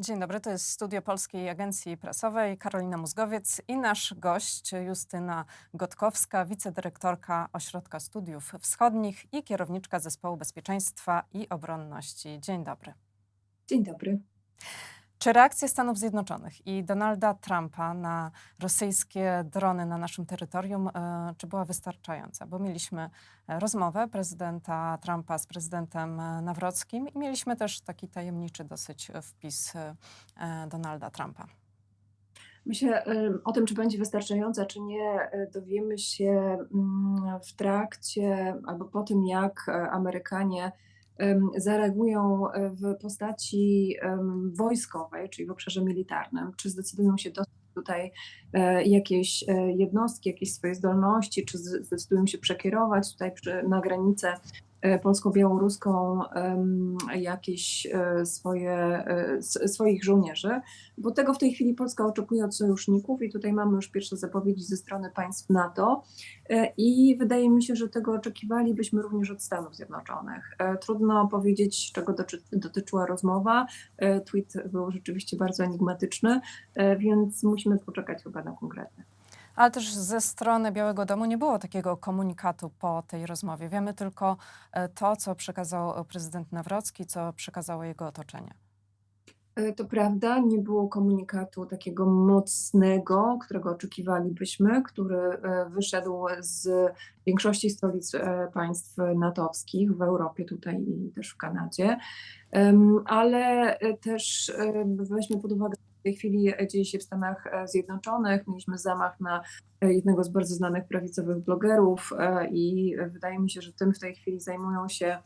Dzień dobry, to jest studio Polskiej Agencji Prasowej, Karolina Mózgowiec i nasz gość Justyna Gotkowska, wicedyrektorka Ośrodka Studiów Wschodnich i kierowniczka Zespołu Bezpieczeństwa i Obronności. Dzień dobry. Dzień dobry. Czy reakcja Stanów Zjednoczonych i Donalda Trumpa na rosyjskie drony na naszym terytorium, e, czy była wystarczająca? Bo mieliśmy e, rozmowę prezydenta Trumpa z prezydentem e, Nawrockim i mieliśmy też taki tajemniczy dosyć wpis Donalda Trumpa. Myślę em, o tym, czy będzie wystarczająca, czy nie, dowiemy się mm, w trakcie albo po tym, jak Amerykanie zareagują e, w postaci wojskowej, czyli w obszarze militarnym, czy zdecydują się dostać tutaj e, jakieś e, jednostki, jakieś swoje zdolności, czy zdecydują się przekierować tutaj na granicę polsko-białoruską em, jakieś e, swoje, e, swoich żołnierzy, bo tego w tej chwili Polska oczekuje od sojuszników i tutaj mamy już pierwsze zapowiedzi ze strony państw NATO e, i wydaje mi się, że tego oczekiwalibyśmy również od Stanów Zjednoczonych. E, Trudno powiedzieć, czego dotyczyła rozmowa. E, Tweet był rzeczywiście bardzo enigmatyczny, e, więc musimy poczekać chyba na konkretne. Ale też ze strony Białego Domu nie było takiego komunikatu po tej rozmowie. Wiemy tylko e, to, co przekazał prezydent Nawrocki, co przekazało jego otoczenie. E, To prawda, nie było komunikatu takiego mocnego, którego oczekiwalibyśmy, który e, wyszedł z większości stolic e, państw natowskich w Europie tutaj i też w Kanadzie, ale e, też e, weźmy pod uwagę, w tej chwili dzieje się w Stanach e, Zjednoczonych. Mieliśmy zamach na e, jednego z bardzo znanych prawicowych blogerów e, i wydaje mi się, że tym w tej chwili zajmują się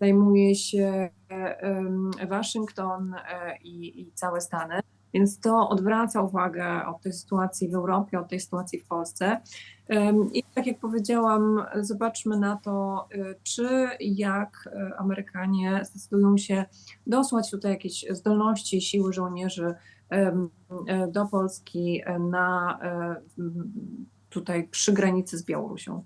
zajmuje się Waszyngton i, i całe Stany. Więc to odwraca uwagę od tej sytuacji w Europie, od tej sytuacji w Polsce. I tak jak powiedziałam, zobaczmy na to, y, czy jak e, Amerykanie zdecydują się dosłać tutaj jakieś zdolności, siły żołnierzy e, do Polski e, na e, tutaj przy granicy z Białorusią.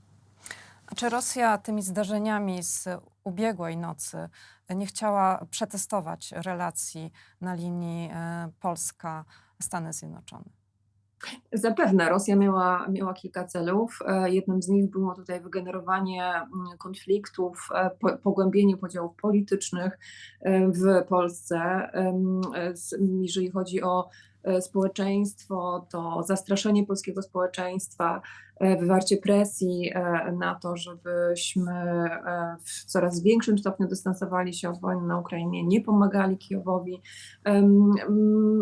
A czy Rosja tymi zdarzeniami z ubiegłej nocy nie chciała przetestować relacji na linii e, Polska-Stany Zjednoczone? Zapewne Rosja miała, miała kilka celów. E, Jednym z nich było tutaj wygenerowanie mm, konfliktów, e, po, pogłębienie podziałów politycznych w Polsce. Jeżeli chodzi o społeczeństwo, to zastraszenie polskiego społeczeństwa, wywarcie presji e, na to, żebyśmy e, w coraz większym stopniu dystansowali się od wojny na Ukrainie, nie pomagali Kijowowi.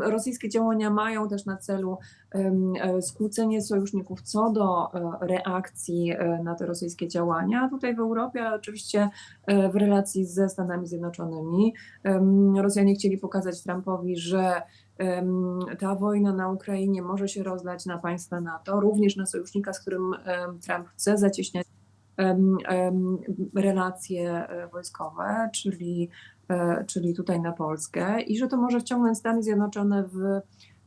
Rosyjskie działania mają też na celu e, skłócenie sojuszników co do e, reakcji e, na te rosyjskie działania tutaj w Europie, oczywiście e, w relacji ze Stanami Zjednoczonymi. Rosjanie chcieli pokazać Trumpowi, że ta wojna na Ukrainie może się rozlać na państwa NATO, również na sojusznika, z którym Trump chce zacieśniać relacje e, wojskowe, czyli, e, czyli tutaj na Polskę i że to może wciągnąć Stany Zjednoczone w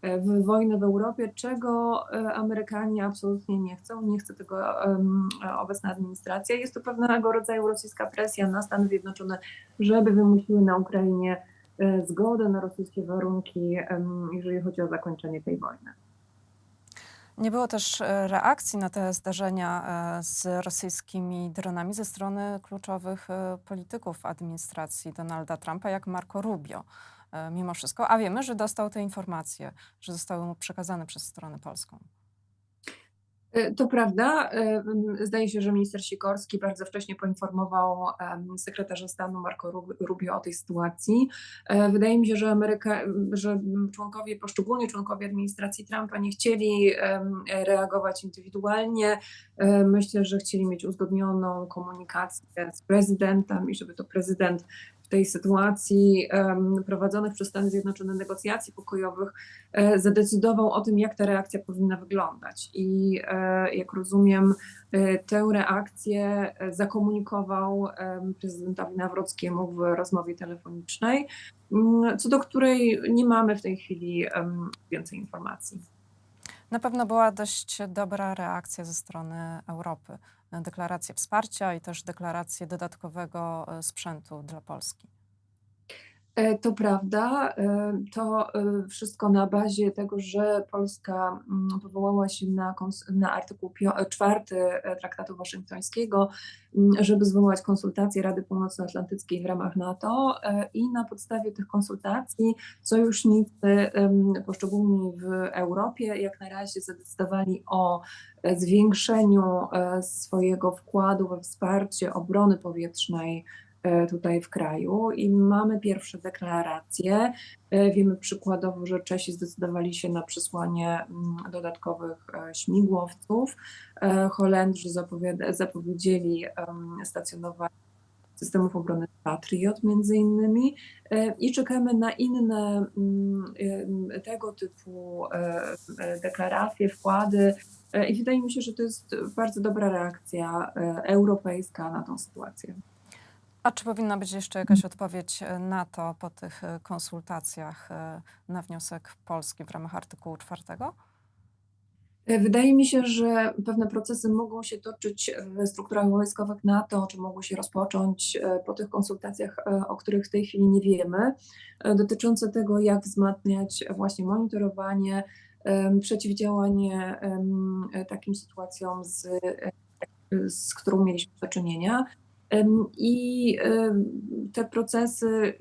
w wojnę w Europie, czego e, Amerykanie absolutnie nie chcą. Nie chce tego obecna administracja. Jest to pewnego rodzaju rosyjska presja na Stany Zjednoczone, żeby wymusiły na Ukrainie e, zgodę na rosyjskie warunki, jeżeli chodzi o zakończenie tej wojny. Nie było też e, reakcji na te zdarzenia e, z rosyjskimi dronami ze strony kluczowych e, polityków administracji Donalda Trumpa, jak Marco Rubio, e, mimo wszystko. A wiemy, że dostał te informacje, że zostały mu przekazane przez stronę polską. E, To prawda. E, Zdaje się, że minister Sikorski bardzo wcześnie poinformował sekretarza stanu Marco Rub- Rubio o tej sytuacji. E, Wydaje mi się, że, Ameryka, że członkowie, poszczególni członkowie administracji Trumpa nie chcieli reagować indywidualnie. Myślę, że chcieli mieć uzgodnioną komunikację z prezydentem i żeby to prezydent w tej sytuacji prowadzonych przez Stany Zjednoczone negocjacji pokojowych e, zadecydował o tym, jak ta reakcja powinna wyglądać. I e, jak rozumiem, e, tę reakcję zakomunikował prezydentowi Nawrockiemu w rozmowie telefonicznej, m, co do której nie mamy w tej chwili więcej informacji. Na pewno była dość dobra reakcja ze strony Europy. Deklaracje wsparcia i też deklaracje dodatkowego e, sprzętu dla Polski. E, To prawda. E, To e, wszystko na bazie tego, że Polska mm, powołała się na, na artykuł 4 Traktatu Waszyngtońskiego, mm, żeby zwołać konsultacje Rady Północnoatlantyckiej w ramach NATO i na podstawie tych konsultacji sojusznicy poszczególni w Europie jak na razie zadecydowali o zwiększeniu swojego wkładu we wsparcie obrony powietrznej tutaj w kraju i mamy pierwsze deklaracje. E, Wiemy przykładowo, że Czesi zdecydowali się na przysłanie mm, dodatkowych e, śmigłowców. E, Holendrzy zapowiedzieli stacjonowanie systemów obrony Patriot między innymi E, i czekamy na inne mm, tego typu e, e, deklaracje, wkłady E, i wydaje mi się, że to jest bardzo dobra reakcja e, europejska na tą sytuację. A czy powinna być jeszcze jakaś odpowiedź e, NATO po tych e, konsultacjach e, na wniosek Polski w ramach artykułu 4? E, Wydaje mi się, że pewne procesy mogą się toczyć w strukturach wojskowych NATO, czy mogą się rozpocząć po tych konsultacjach, o których w tej chwili nie wiemy, dotyczące tego, jak wzmacniać właśnie monitorowanie, przeciwdziałanie takim sytuacjom, z, z którą mieliśmy do czynienia. I te procesy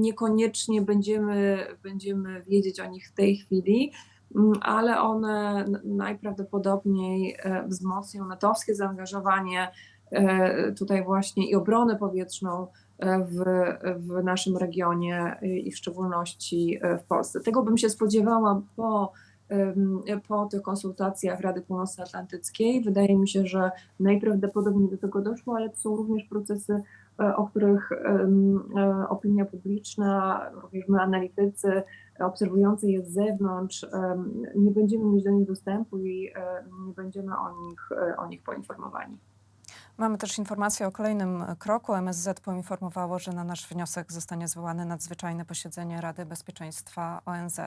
niekoniecznie będziemy, będziemy wiedzieć o nich w tej chwili, ale one najprawdopodobniej e, wzmocnią natowskie zaangażowanie e, tutaj właśnie i obronę powietrzną e, w, w naszym regionie i w szczególności w Polsce. Tego bym się spodziewała po, po tych konsultacjach Rady Północnoatlantyckiej. Wydaje mi się, że najprawdopodobniej do tego doszło, ale to są również procesy, e, o których e, opinia publiczna, również my analitycy, obserwujący je z zewnątrz, nie będziemy mieć do nich dostępu i nie będziemy o nich, e, o nich poinformowani. Mamy też informację o kolejnym kroku. MSZ poinformowało, że na nasz wniosek zostanie zwołane nadzwyczajne posiedzenie Rady Bezpieczeństwa ONZ.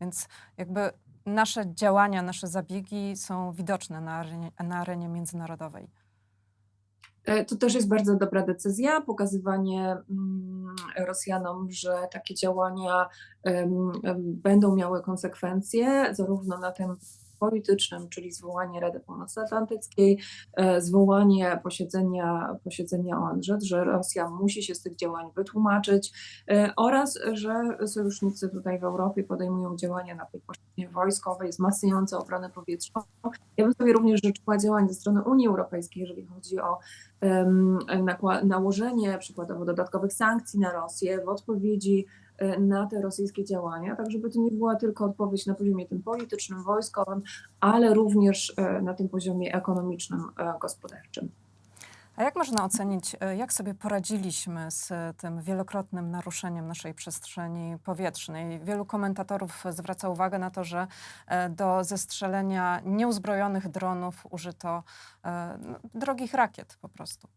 Więc jakby nasze działania, nasze zabiegi są widoczne na arenie, na arenie międzynarodowej. E, To też jest bardzo dobra decyzja, pokazywanie mm, Rosjanom, że takie działania będą miały konsekwencje, zarówno na tym politycznym, czyli zwołanie Rady Północnoatlantyckiej, e, zwołanie posiedzenia, posiedzenia ONZ, że Rosja musi się z tych działań wytłumaczyć e, oraz, że sojusznicy tutaj w Europie podejmują działania na tej płaszczyźnie wojskowej, wzmacniające obronę powietrzną. Ja bym sobie również życzyła działań ze strony Unii Europejskiej, jeżeli chodzi o nałożenie przykładowo dodatkowych sankcji na Rosję w odpowiedzi na te rosyjskie działania, tak żeby to nie była tylko odpowiedź na poziomie tym politycznym, wojskowym, ale również e, na tym poziomie ekonomicznym, e, gospodarczym. A jak można ocenić, e, jak sobie poradziliśmy z tym wielokrotnym naruszeniem naszej przestrzeni powietrznej? Wielu komentatorów zwraca uwagę na to, że do zestrzelenia nieuzbrojonych dronów użyto no, drogich rakiet po prostu.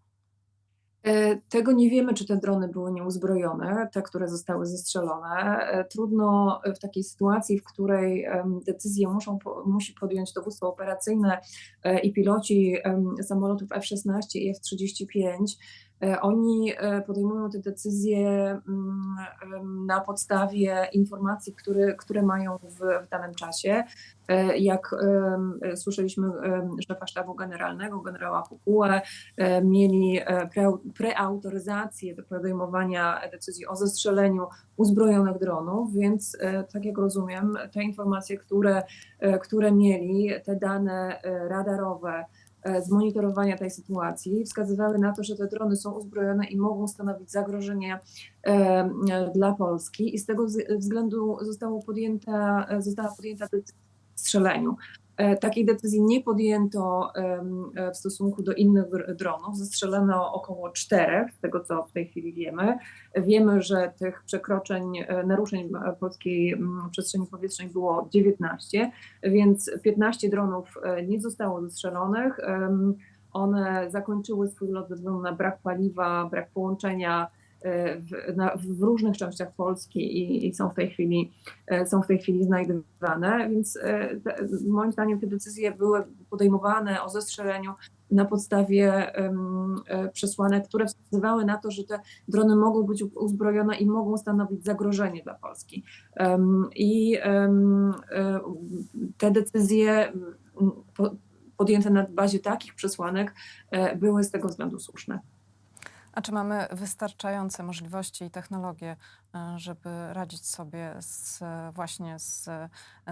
E, Tego nie wiemy, czy te drony były nieuzbrojone, te, które zostały zestrzelone. E, Trudno w takiej sytuacji, w której em, decyzje muszą, musi podjąć dowództwo operacyjne e, i piloci samolotów F-16 i F-35. E, Oni e, podejmują te decyzje mm, na podstawie informacji, które, które mają w, w danym czasie. E, Jak słyszeliśmy szefa sztabu generalnego, generała Kukułę, mieli pre, preautoryzację do podejmowania decyzji o zestrzeleniu uzbrojonych dronów, więc tak jak rozumiem, te informacje, które, które mieli, te dane radarowe z monitorowania tej sytuacji wskazywały na to, że te drony są uzbrojone i mogą stanowić zagrożenie e, e, dla Polski i z tego względu zostało podjęta, e, została podjęta decyzja strzeleniu. E, Takiej decyzji nie podjęto e, w stosunku do innych dr- dronów. Zastrzelono około czterech, z tego co w tej chwili wiemy. Wiemy, że tych przekroczeń, e, naruszeń polskiej przestrzeni powietrznej było 19, więc 15 dronów nie zostało zestrzelonych. One zakończyły swój lot ze względu na brak paliwa, brak połączenia w, na, w różnych częściach Polski i, i są w tej chwili e, są w tej chwili znajdywane, więc e, te, moim zdaniem te decyzje były podejmowane o zestrzeleniu na podstawie e, przesłanek, które wskazywały na to, że te drony mogą być uzbrojone i mogą stanowić zagrożenie dla Polski. Em, I e, te decyzje po- podjęte na bazie takich przesłanek e, były z tego względu słuszne. A czy mamy wystarczające możliwości i technologie, e, żeby radzić sobie z, właśnie z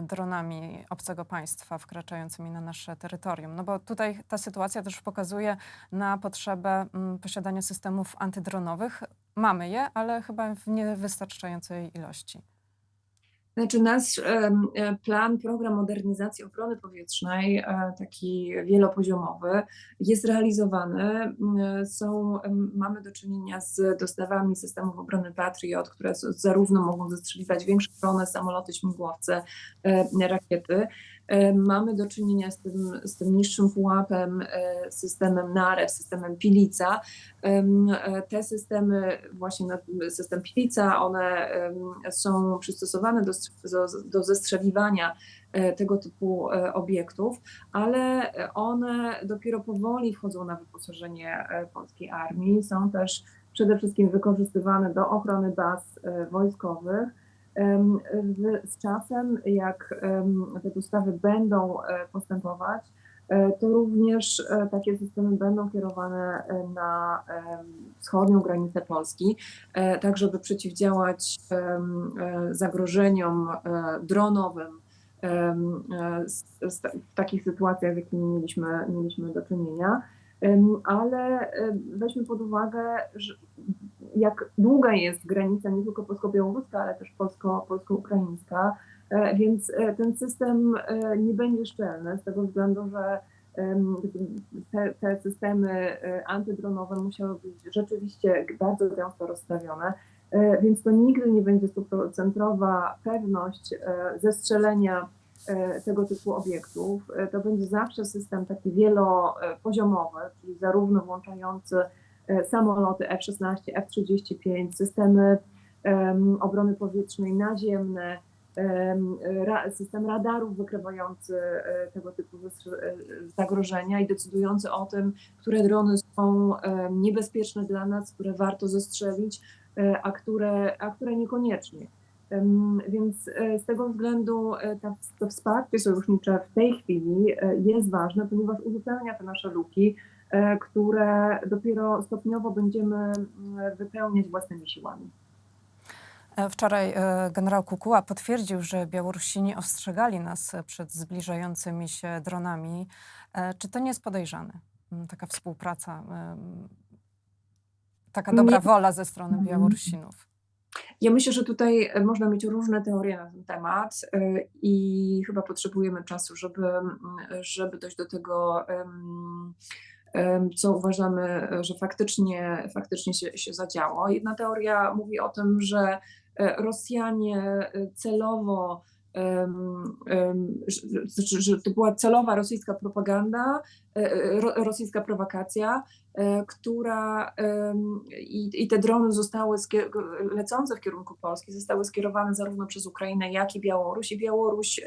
dronami obcego państwa wkraczającymi na nasze terytorium? No bo tutaj ta sytuacja też pokazuje na potrzebę mm, posiadania systemów antydronowych. Mamy je, ale chyba w niewystarczającej ilości. Znaczy nasz e, plan, program modernizacji obrony powietrznej, e, taki wielopoziomowy, jest realizowany. M, Są, mamy do czynienia z dostawami systemów obrony Patriot, które zarówno mogą zestrzeliwać większe drony, samoloty, śmigłowce, e, rakiety. E, Mamy do czynienia z tym, z tym niższym pułapem, e, systemem NAREW, systemem Pilica. E, Te systemy, właśnie system Pilica, one są przystosowane do, do, zestrzeliwania tego typu obiektów, ale one dopiero powoli wchodzą na wyposażenie polskiej armii. Są też przede wszystkim wykorzystywane do ochrony baz wojskowych. Z czasem, jak te dostawy będą e, postępować, e, to również e, takie systemy będą kierowane na wschodnią granicę Polski, tak żeby przeciwdziałać zagrożeniom dronowym w takich sytuacjach, z jakimi mieliśmy, mieliśmy do czynienia. Ale weźmy pod uwagę, że jak długa jest granica nie tylko polsko-białoruska, ale też polsko, polsko-ukraińska, e, więc e, ten system e, nie będzie szczelny z tego względu, że te, te systemy antydronowe musiały być rzeczywiście bardzo gęsto rozstawione, więc to nigdy nie będzie stuprocentowa pewność zestrzelenia tego typu obiektów. To będzie zawsze system taki wielopoziomowy, czyli zarówno włączający samoloty F-16, F-35, systemy em, obrony powietrznej naziemne, system radarów wykrywający e, tego typu e, zagrożenia i decydujący o tym, które drony są niebezpieczne dla nas, które warto zestrzelić, e, a które, a które niekoniecznie. Więc e, z tego względu e, to wsparcie sojusznicze w tej chwili e, jest ważne, ponieważ uzupełnia te nasze luki, e, które dopiero stopniowo będziemy mm, wypełniać własnymi siłami. E, Wczoraj e, generał Kukuła potwierdził, że Białorusini ostrzegali nas przed zbliżającymi się dronami. E, Czy to nie jest podejrzane? Mm, Taka współpraca, taka dobra wola ze strony Mhm. Białorusinów. Ja myślę, że tutaj e, można mieć różne teorie na ten temat e, i chyba potrzebujemy czasu, żeby, mm, żeby dojść do tego, em, co uważamy, że faktycznie, faktycznie się, się zadziało. Jedna teoria mówi o tym, że e, Rosjanie e, celowo, że, to była celowa rosyjska propaganda, e, ro, rosyjska prowokacja, która em, i, te drony zostały lecące w kierunku Polski, zostały skierowane zarówno przez Ukrainę, jak i Białoruś. I Białoruś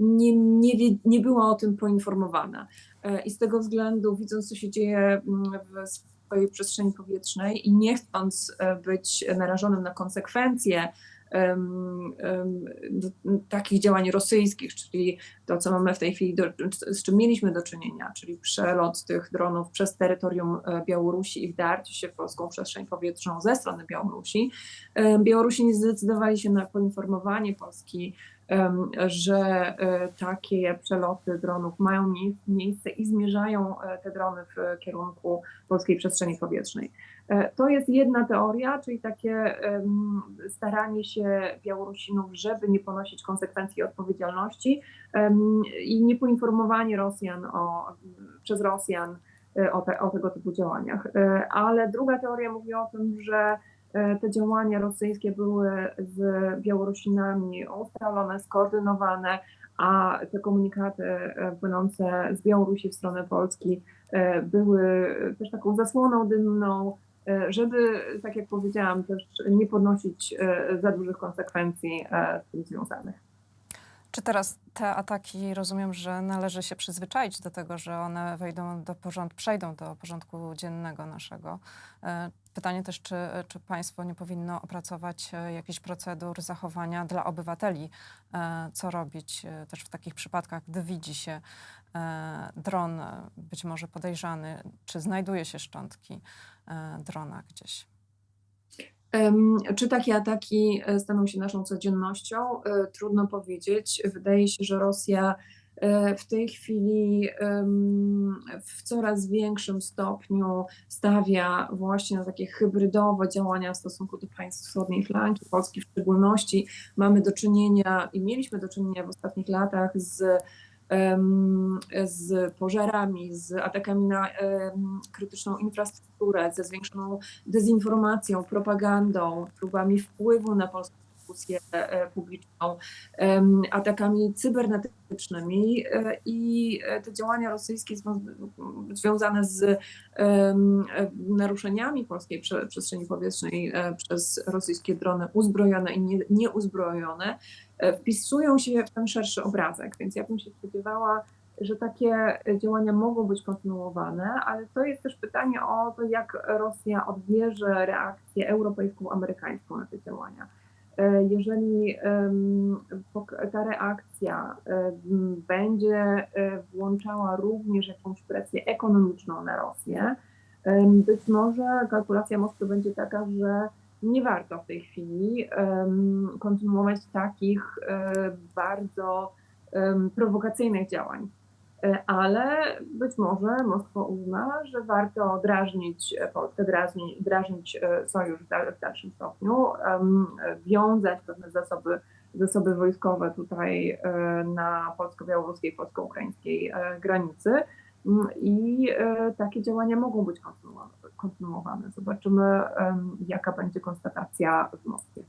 nie, nie, nie była o tym poinformowana. E, I z tego względu, widząc, co się dzieje mm, w swojej przestrzeni powietrznej i nie chcąc e, być narażonym na konsekwencje takich działań rosyjskich, czyli to, co mamy w tej chwili, do, z czym mieliśmy do czynienia, czyli przelot tych dronów przez terytorium e, Białorusi i wdarcie się w polską przestrzeń powietrzną ze strony Białorusi. E, Białorusini zdecydowali się na poinformowanie Polski, że e, takie przeloty dronów mają mie- miejsce i zmierzają e, te drony w kierunku polskiej przestrzeni powietrznej. E, To jest jedna teoria, czyli takie staranie się Białorusinów, żeby nie ponosić konsekwencji odpowiedzialności i niepoinformowanie Rosjan o, przez Rosjan o, te, o tego typu działaniach. Ale druga teoria mówi o tym, że te działania rosyjskie były z Białorusinami ustalone, skoordynowane, a te komunikaty e, płynące z Białorusi w stronę Polski e, były też taką zasłoną dymną, e, żeby, tak jak powiedziałam, też nie podnosić e, za dużych konsekwencji e, z tym związanych. Czy teraz te ataki, rozumiem, że należy się przyzwyczaić do tego, że one wejdą do porządku, przejdą do porządku dziennego naszego? Pytanie też, czy, czy państwo nie powinno opracować e, jakichś procedur zachowania dla obywateli? E, Co robić e, też w takich przypadkach, gdy widzi się dron, być może podejrzany, czy znajduje się szczątki drona gdzieś? Czy takie ataki staną się naszą codziennością? Trudno powiedzieć. Wydaje się, że Rosja w tej chwili w coraz większym stopniu stawia właśnie na takie hybrydowe działania w stosunku do państw wschodniej flanki, Polski w szczególności. Mamy do czynienia i mieliśmy do czynienia w ostatnich latach z z pożarami, z atakami na krytyczną infrastrukturę, ze zwiększoną dezinformacją, propagandą, próbami wpływu na polską dyskusję e, publiczną, atakami cybernetycznymi e, i e, te działania rosyjskie zwią- związane z naruszeniami polskiej prze- przestrzeni powietrznej przez rosyjskie drony uzbrojone i nie- nieuzbrojone wpisują się w ten szerszy obrazek, więc ja bym się spodziewała, że takie działania mogą być kontynuowane, ale to jest też pytanie o to, jak Rosja odbierze reakcję europejską, amerykańską na te działania. E, Jeżeli ta reakcja będzie e, włączała również jakąś presję ekonomiczną na Rosję, być może kalkulacja Moskwy będzie taka, że nie warto w tej chwili kontynuować takich e, bardzo prowokacyjnych działań. E, Ale być może Moskwa uzna, że warto drażnić e, Polskę, drażnić, drażnić e, sojusz w dal- w dalszym stopniu, wiązać pewne zasoby, zasoby wojskowe tutaj na polsko-białoruskiej, polsko-ukraińskiej granicy. Mm, I takie działania mogą być kontynuowane. Zobaczymy, jaka będzie konstatacja w Moskwie.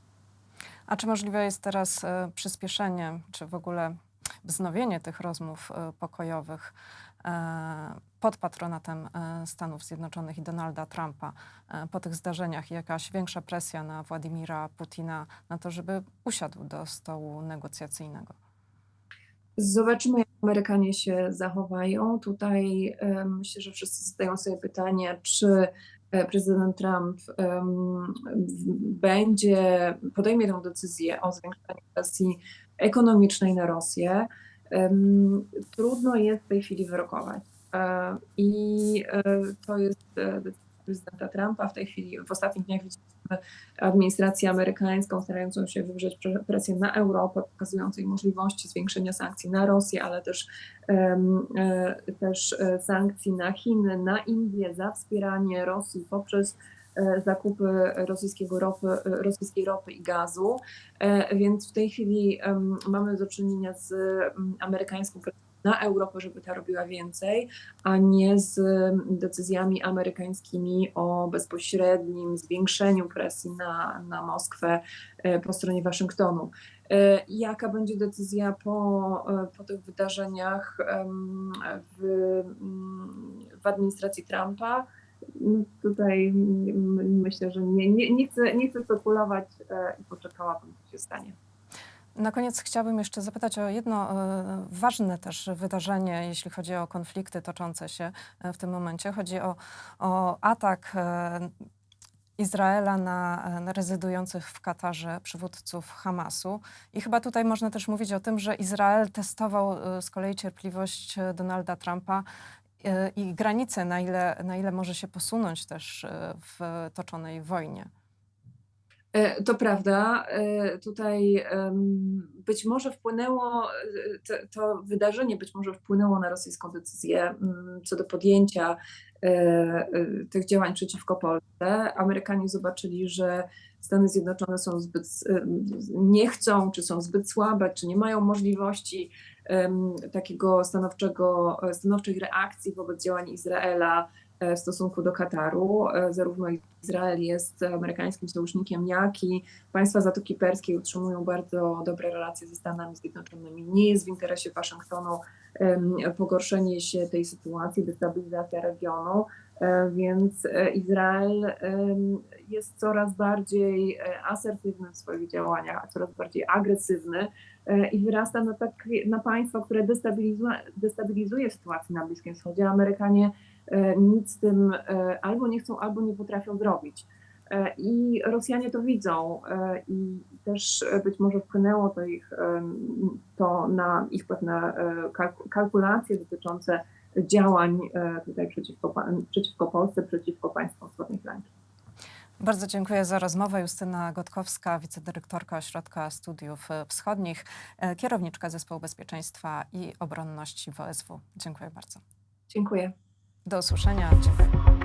A czy możliwe jest teraz przyspieszenie, czy w ogóle wznowienie tych rozmów e, pokojowych e, pod patronatem e, Stanów Zjednoczonych i Donalda Trumpa po tych zdarzeniach i jakaś większa presja na Władimira Putina na to, żeby usiadł do stołu negocjacyjnego? Zobaczymy, jak Amerykanie się zachowają. Tutaj myślę, że wszyscy zadają sobie pytanie, czy prezydent Trump będzie, podejmie tę decyzję o zwiększeniu presji ekonomicznej na Rosję. Trudno jest w tej chwili wyrokować. E, I e, to jest e, prezydenta Trumpa. W tej chwili, w ostatnich dniach widzieliśmy administrację amerykańską starającą się wywrzeć pre- presję na Europę, pokazując jej możliwości zwiększenia sankcji na Rosję, ale też, też sankcji na Chiny, na Indię za wspieranie Rosji poprzez zakupy rosyjskiego ropy, e, rosyjskiej ropy i gazu. E, Więc w tej chwili mamy do czynienia z amerykańską na Europę, żeby ta robiła więcej, a nie z decyzjami amerykańskimi o bezpośrednim zwiększeniu presji na, na Moskwę e, po stronie Waszyngtonu. E, Jaka będzie decyzja po, e, po tych wydarzeniach w, w administracji Trumpa? No, Tutaj myślę, że nie, nie, nie, chcę, nie chcę spekulować e, i poczekałabym, co się stanie. Na koniec chciałabym jeszcze zapytać o jedno e, ważne też wydarzenie, jeśli chodzi o konflikty toczące się e, w tym momencie. Chodzi o, o atak Izraela na, na rezydujących w Katarze przywódców Hamasu. I chyba tutaj można też mówić o tym, że Izrael testował z kolei cierpliwość Donalda Trumpa i granice, na ile, na ile może się posunąć też e, w toczonej wojnie. E, To prawda. E, Tutaj być może wpłynęło, e, to, to wydarzenie być może wpłynęło na rosyjską decyzję mm, co do podjęcia e, e, tych działań przeciwko Polsce. Amerykanie zobaczyli, że Stany Zjednoczone są zbyt, e, nie chcą, czy są zbyt słabe, czy nie mają możliwości takiego stanowczego, stanowczej reakcji wobec działań Izraela e, w stosunku do Kataru. E, Zarówno Izrael jest amerykańskim sojusznikiem, jak i państwa Zatoki Perskiej utrzymują bardzo dobre relacje ze Stanami Zjednoczonymi. Nie jest w interesie Waszyngtonu pogorszenie się tej sytuacji, destabilizacja regionu. E, Więc e, Izrael jest coraz bardziej e, asertywny w swoich działaniach, coraz bardziej agresywny e, i wyrasta na, tak, na państwo, które destabilizuje, destabilizuje sytuację na Bliskim Wschodzie. Amerykanie e, nic z tym e, albo nie chcą, albo nie potrafią zrobić. E, I Rosjanie to widzą e, i też e, być może wpłynęło to, ich, to na ich pewne e, kalku- kalkulacje dotyczące działań e, tutaj przeciwko, przeciwko Polsce, przeciwko państwom wschodniej flanki. Bardzo dziękuję za rozmowę. Justyna Gotkowska, wicedyrektorka Ośrodka Studiów e, Wschodnich, e, kierowniczka Zespołu Bezpieczeństwa i Obronności WSW. Dziękuję bardzo. Dziękuję. Do usłyszenia. Dziękuję.